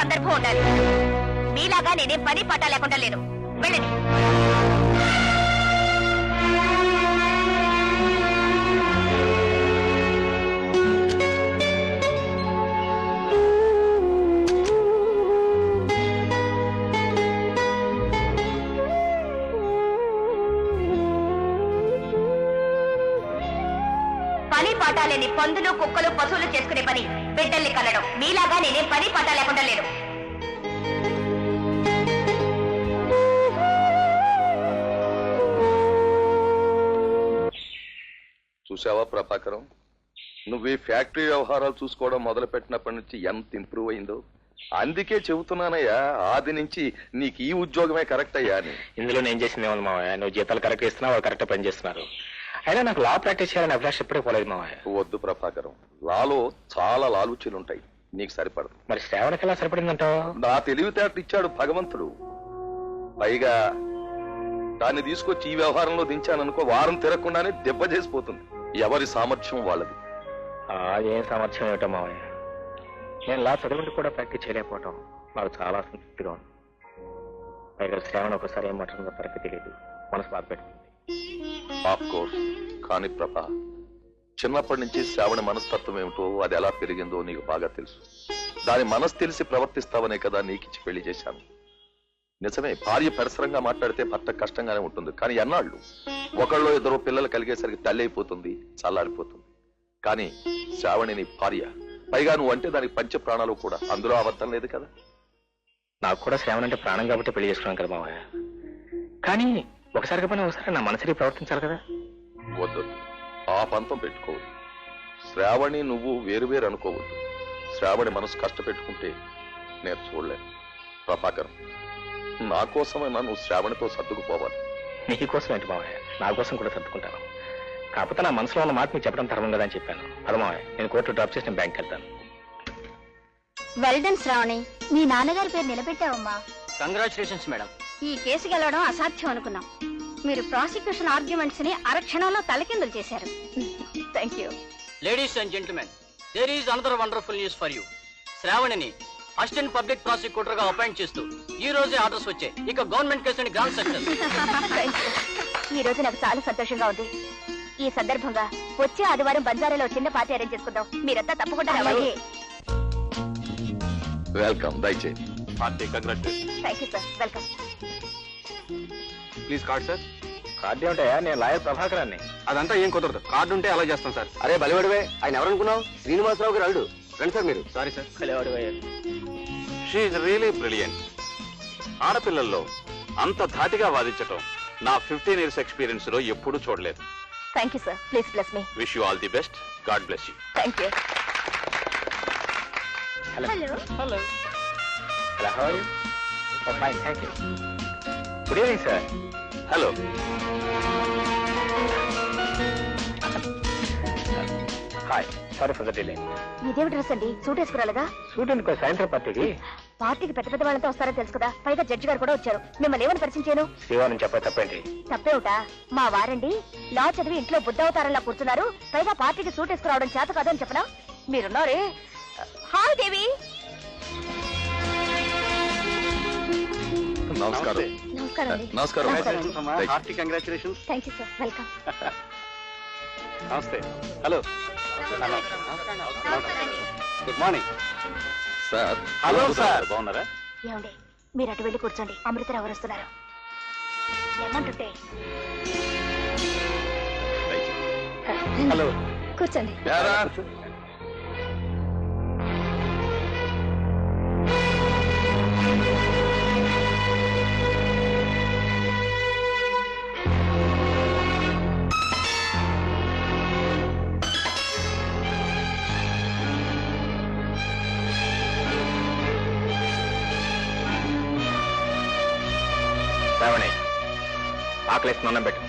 సందర్భం ఉండాలి. మీలాగా నేనే పని పాట లేకుండా లేను. వెళ్ళండి. పని పాట లేని పందులు కుక్కలు పశువులు చేసుకునే పని. బిడ్డల్ని కనడం మీలాగా నేనేం పని పాట లేకుండా లేను. చూసావా ప్రభాకరం? నువ్వు ఈ ఫ్యాక్టరీ వ్యవహారాలు చూసుకోవడం మొదలు పెట్టినప్పటి నుంచి ఎంత ఇంప్రూవ్ అయిందో? అందుకే చెబుతున్నానయ్యా ఆది నుంచి నీకు ఈ ఉద్యోగమే కరెక్ట్ అయ్యా అని. ఇందులో నేను చేసింది ఏమన్నా మావయ్య? నువ్వు జీతాలు కరెక్ట్ ఇస్తున్నావు వాళ్ళు కరెక్ట్ పని చేస్తున్నారు. అయినా నాకు లా ప్రాక్టీస్ చేయాలని అభిలాష్ ఎప్పుడే పోలేదు మావయ్య. వద్దు ప్రభాకరం. లాలో చాలా లాలుచీలు ఉంటాయి నీకు సరిపడదు. మరి శ్రావణకి ఎలా సరిపడిందంటావు? నా తెలివితేటలు ఇచ్చాడు భగవంతుడు. పైగా దాన్ని తీసుకొచ్చి ఈ వ్యవహారంలో దించాననుకో వారం తిరగకుండానే దెబ్బ చేసిపోతుంది. ఎవరి సామర్థ్యం వాళ్ళది. అదేం సామర్థ్యం ఏమిటో మావయ్య? నేను లా చదువుకుంటూ కూడా ప్రాక్టీస్ చేయలేకపోవటం నాకు చాలా సంతృప్తిగా ఉంది. పైగా శ్రావణ ఒకసారి ఏం మాట్లాడుతుందో కరెక్ట్ తెలియదు. మనసు బాధ ఆఫ్ కోర్స్ కానీ ప్రభ చిన్నప్పటి నుంచి శ్రావణి మనస్తత్వం ఏమిటో అది ఎలా పెరిగిందో నీకు బాగా తెలుసు. దాని మనసు తెలిసి ప్రవర్తిస్తావనే కదా నీకిచ్చి పెళ్ళి చేశాను. నిజమే భార్య పరిసరంగా మాట్లాడితే భర్త కష్టంగానే ఉంటుంది. కానీ ఎన్నాళ్ళు? ఒకళ్ళు ఇద్దరు పిల్లలు కలిగేసరికి తల్లి అయిపోతుంది చల్లారిపోతుంది. కానీ శ్రావణి నీ భార్య పైగా నువ్వు అంటే దానికి పంచ ప్రాణాలు కూడా అందులో అబద్ధం లేదు కదా? నాకు కూడా శ్రావణ అంటే ప్రాణం కాబట్టి పెళ్ళి చేసుకున్నాను కదా మావయ్య. కానీ ఒకసారి పని ఒకసారి? నా మనసుని ప్రవర్తించాలి కదా. వద్దు. ఆ పంతం పెట్టుకోవద్దు. శ్రావణి నువ్వు వేరువేరు అనుకోవద్దు. శ్రావణి మనసు కష్టపెట్టుకుంటే నేను చూడలేను. ప్రభాకరం నా కోసమైనా నువ్వు శ్రావణితో సర్దుకుపోవాలి. నీకోసం ఏంటి మావయ్య? నా కోసం కూడా సర్దుకుంటాను. కాకపోతే నా మనసులో ఉన్న మాట మీకు చెప్పడం ధర్మం కదా అని చెప్పాను. పద మావయ్య నేను కోర్టు డ్రాప్ చేసి నేను బ్యాంక్ వెళ్తాను. వెల్డన్ శ్రావణి. మీ నాన్నగారి పేరు నిలబెట్టావమ్మా. కంగ్రాచులేషన్స్ మేడం ఈ కేసు గెలవడం అసాధ్యం అనుకున్నాం. మీరు ప్రాసిక్యూషన్ ఆర్గ్యుమెంట్స్ని అరక్షణంలో తలకిందులు చేశారు. Thank you ladies and gentlemen there is another wonderful news for you శ్రావణిని assistant public ప్రాసిక్యూటర్గా అపాయింట్ చేస్తూ ఈ రోజే ఆర్డర్స్ వచ్చాయి. ఇక గవర్నమెంట్ కేసు గ్రాండ్ సక్సెస్ ఈ రోజు నాకు చాలా సంతోషంగా ఉంది. ఈ సందర్భంగా వచ్చే ఆదివారం బంజారాలో చిన్న పార్టీ అరేంజ్ చేసుకుందాం. మీరంతా తప్పకుండా రావాలి. Welcome thank you sir welcome please card sir card ఏమిటయా? నేను లాయర్ ప్రభాకరాన్ని. అదంతా ఏం కుదరదు. కార్డు ఉంటే అలా చేస్తాం సార్ అరే బలివడివే. ఆయన ఎవరనుకున్నావు? శ్రీనివాసరావు గారు అల్లుడు రండి సార్ మీరు. Sorry sir she really brilliant ఆడపిల్లల్లో అంత ధాటిగా వాదించటం నా ఫిఫ్టీన్ ఇయర్స్ ఎక్స్పీరియన్స్లో ఎప్పుడూ చూడలేదు. Thank you sir please bless me wish you all the best God bless you thank you hello hello hello how fine thank you good evening sir hello hi sorry for the delay ఇదేమి dress అండి? Suit వేసుకురాలేదా? Suit అనుకో సాయంత్రం పార్టీకి? పార్టీకి పెద్ద పెద్ద వాళ్ళంతా వస్తారో తెలుసు కదా. పైగా జడ్జి గారు కూడా వచ్చారు. మిమ్మల్ని ఏమని పరిచయం చేయను? శ్రీవారం చెప్పే తప్పేంటి? తప్పేవుట మా వారండి లా చదివి ఇంట్లో బుద్ధవతారంలా కూర్చున్నారు. పైగా పార్టీకి సూట్ వేసుకురావడం చేత కాదని చెప్పనా? మీరున్నారే? హాయ్ దేవి! నమస్కారం. నమస్కారం అండి. నమస్కారం. దయచేయి. Hearty congratulations. Thank you sir. Welcome. నమస్తే. Hello. Good morning. Sir hello sir. బాగున్నారా? ఏమండి మీరు అటు వెళ్ళి కూర్చోండి. అమృతరావు గారు వస్తున్నారు. ఏమంటుంటే. హలో. కూర్చోండి. ఆకలేసి నన్నం పెట్టు.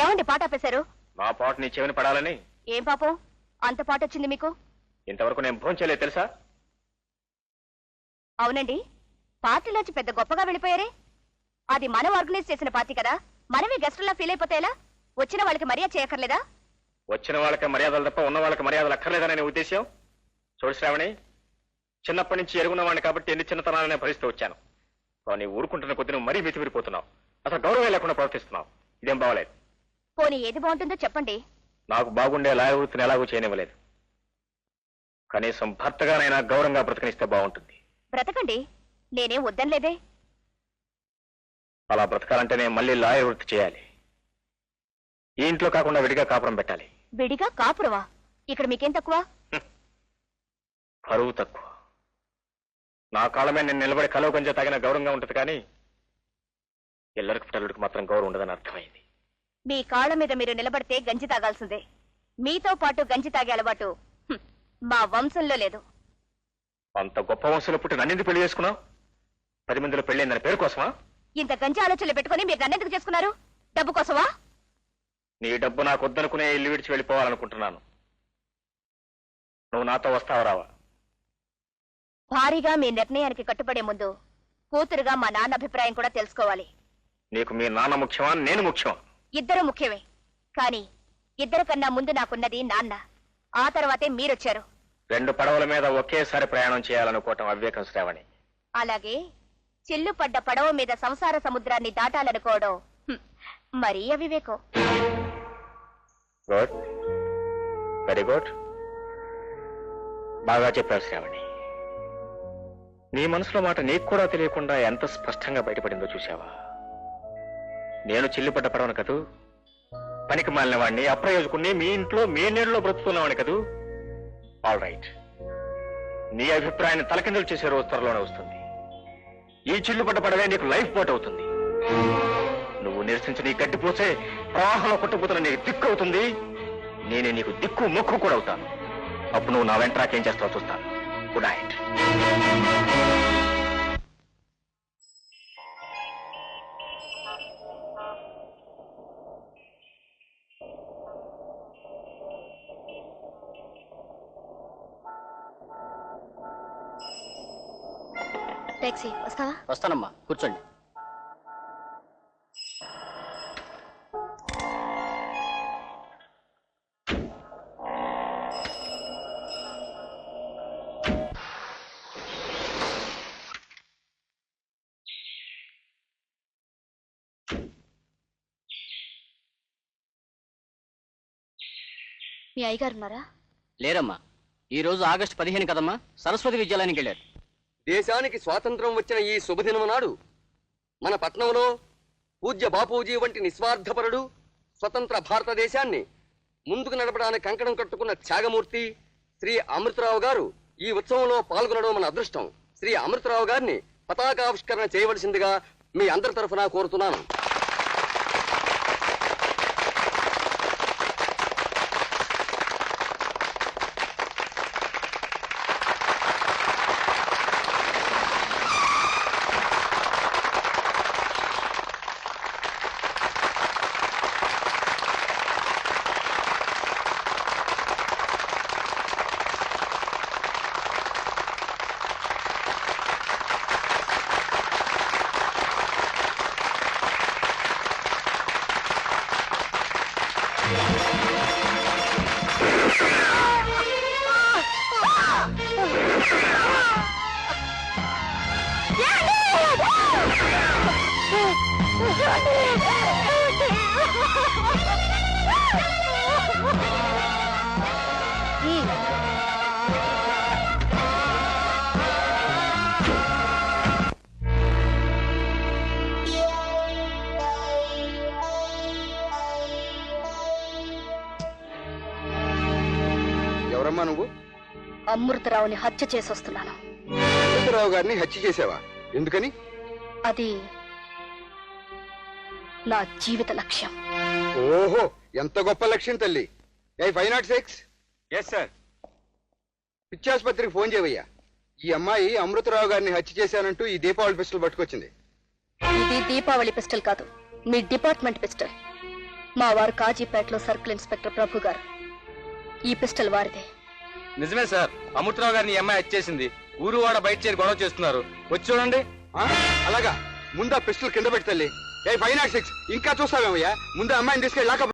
ఏమండి పాట ఆపేశారు? నా పాట నీ చెవిని పడాలని? ఏం పాపం? అంత పాట వచ్చింది మీకు? ఇంతవరకు నేను ఫోన్ చేయలేదు తెలుసా? అవునండి. పార్టీలోంచి పెద్ద గొప్పగా వెళ్ళిపోయారే. అది మనం ఆర్గనైజ్ చేసిన పార్టీ కదా. మనమే గెస్టులా ఫీల్ అయిపోతే ఎలా? వచ్చిన వాళ్ళకి మర్యాద చేయక్కర్లేదా? వచ్చిన వాళ్ళకి మర్యాదలు తప్ప ఉన్న వాళ్ళకి మర్యాదలు అక్కర్లేదనే ఉద్దేశం చూడు శ్రావణి చిన్నప్పటి నుంచి ఎరుగున్న వాడిని కాబట్టి ఎన్ని చిన్నతనాలనే భరిస్తూ వచ్చాను. కానీ ఊరుకుంటున్న కొద్ది నువ్వు మరీ మితిమిరిపోతున్నావు. అసలు గౌరవం లేకుండా ప్రవర్తిస్తున్నావు. ఇదేం బాగలేదు. పోనీ ఏది బాగుంటుందో చెప్పండి. నాకు బాగుండే లాయ వృత్తిని ఎలాగూ చేయనివ్వలేదు. కనీసం భర్తగానైనా గౌరవంగా బ్రతకనిస్తే బాగుంటుంది. బ్రతకండి. నేనేం వద్దనలేదే. అలా బ్రతకాలంటే నేను మళ్ళీ లాయర్ వృత్తి చేయాలి. ఈ ఇంట్లో కాకుండా విడిగా కాపురం పెట్టాలి. విడిగా కాపురవా ఇక్కడ మీకేం తక్కువ? పరువు తక్కువ. నా మీద నేను నిలబడి కలవ కొంచెం తగిన గౌరవంగా ఉంటుంది కానీ ఎల్లరికి పిల్లలకి మాత్రం గౌరవం ఉండదని అర్థమైంది. మీ కాళ్ళ మీద మీరు నిలబడితే గంజి తాగాల్సిందే. మీతో పాటు గంజి తాగే అలవాటు హ్మ్, మా వంశంలో లేదు. అంత గొప్ప వంశంలో పుట్టి నన్నింది పెళ్ళి చేసుకున్నావు? పది మందిలో పెళ్ళైందని పేరు కోసమా? ఇంత గంజి ఆలోచనలు పెట్టుకుని మీరు నన్నెందుకు చేసుకున్నారు? డబ్బు కోసమా? నీ డబ్బు నాకు వద్దనుకునే ఇల్లు విడిచి వెళ్ళిపోవాలనుకుంటున్నాను. నువ్వు నాతో వస్తావా రావా? భారీగా మీ నిర్ణయానికి కట్టుబడే ముందు కూతురుగా మా నాన్న అభిప్రాయం కూడా తెలుసుకోవాలి. నీకు మీ నాన్న ముఖ్యమా? నేను ముఖ్యమా? ఇద్దరు ముఖ్యమే. కానీ ఇద్దరు కన్నా ముందు నాకున్నది నాన్న. ఆ తర్వాతే మీరొచ్చారు. రెండు పడవల మీద ఒకేసారి ప్రయాణం చేయాలనుకోవటం అవివేకం శ్రావణి. అలాగే చిల్లు పడ్డ పడవ మీద సంసార సముద్రాన్ని దాటాలనుకోవడం హ్మ్, మరీ అవివేకం. గుడ్. Very good. బాగా చెప్పావు శ్రావణి. నీ మనసులో మాట నీకు కూడా తెలియకుండా ఎంత స్పష్టంగా బయటపడిందో చూశావా? నేను చిల్లిపడ్డ పడవను కదూ? పనికి మాలిన వాడిని అప్రయోజకుణ్ణి మీ ఇంట్లో మీ నీళ్ళలో బ్రతుకుతున్నావాని కదూ? ఆల్ రైట్ నీ అభిప్రాయాన్ని తలకిందులు చేసే రోజు త్వరలోనే వస్తుంది. ఈ చిల్లుపడ్డ పడవే నీకు లైఫ్ బోట్ అవుతుంది. నువ్వు నిరసించి నీ గడ్డిపోసే ప్రవాహంలో కొట్టుకుపోతున్న నీకు దిక్కు అవుతుంది. నేనే నీకు దిక్కు మొక్కు కూడా అవుతాను. అప్పుడు నువ్వు నా వెంట్రాకేం నాకేం చేస్తావో చూస్తాను. Good night taxi. వస్తావా? వస్తానమ్మా కూర్చోండి. మీ అయ్యగారు ఉన్నారా? లేరమ్మా. ఈ రోజు ఆగస్టు పదిహేను కదమ్మా సరస్వతి విద్యాలయానికి వెళ్ళారు. దేశానికి స్వాతంత్రం వచ్చిన ఈ శుభదినం నాడు మన పట్నంలో పూజ్య బాపూజీ వంటి నిస్వార్థపరుడు స్వతంత్ర భారతదేశాన్ని ముందుకు నడపడానికి కంకణం కట్టుకున్న త్యాగమూర్తి శ్రీ అమృతరావు గారు ఈ ఉత్సవంలో పాల్గొనడం మన అదృష్టం. శ్రీ అమృతరావు గారిని పతాకావిష్కరణ చేయవలసిందిగా మీ అందరి తరఫున కోరుతున్నాను. Oh, అమృతరావుని హత్య చేసి వస్తున్నాను అమృతరావు గారిని హత్య చేసావా ఎందుకని? అది నా జీవిత లక్ష్యం. ఓహో ఎంత గొప్ప లక్ష్యం తల్లి. A five naught six? Yes sir పిచ్చాసుపత్రికి phone చేయవయ్యా. ఈ అమ్మాయి అమృతరావు గారిని హత్య చేశానంటూ ఈ దీపావళి పిస్టల్ పట్టుకొచ్చింది. ఇది దీపావళి పిస్టల్ కాదు మీ డిపార్ట్మెంట్ పిస్టల్ మా వారు కాజీపేటలో సర్కిల్ ఇన్స్పెక్టర్ ప్రభు గారు. ఈ పిస్టల్ వారిదే. నిజమే సార్. అమృతరావు గారిని అమ్మాయి వచ్చేసింది ఊరు వాడ బయట చేరి గొడవ చేస్తున్నారు. వచ్చి చూడండి. ఆ? అలాగా. ముందా పిస్టల్ కింద పెట్టి తల్లి. ఏ ఫైవ్ నాట్ సిక్స్ ఇంకా చూస్తావేమయ్యా? ముందు అమ్మాయిని తీసుకెళ్ళి లాకప్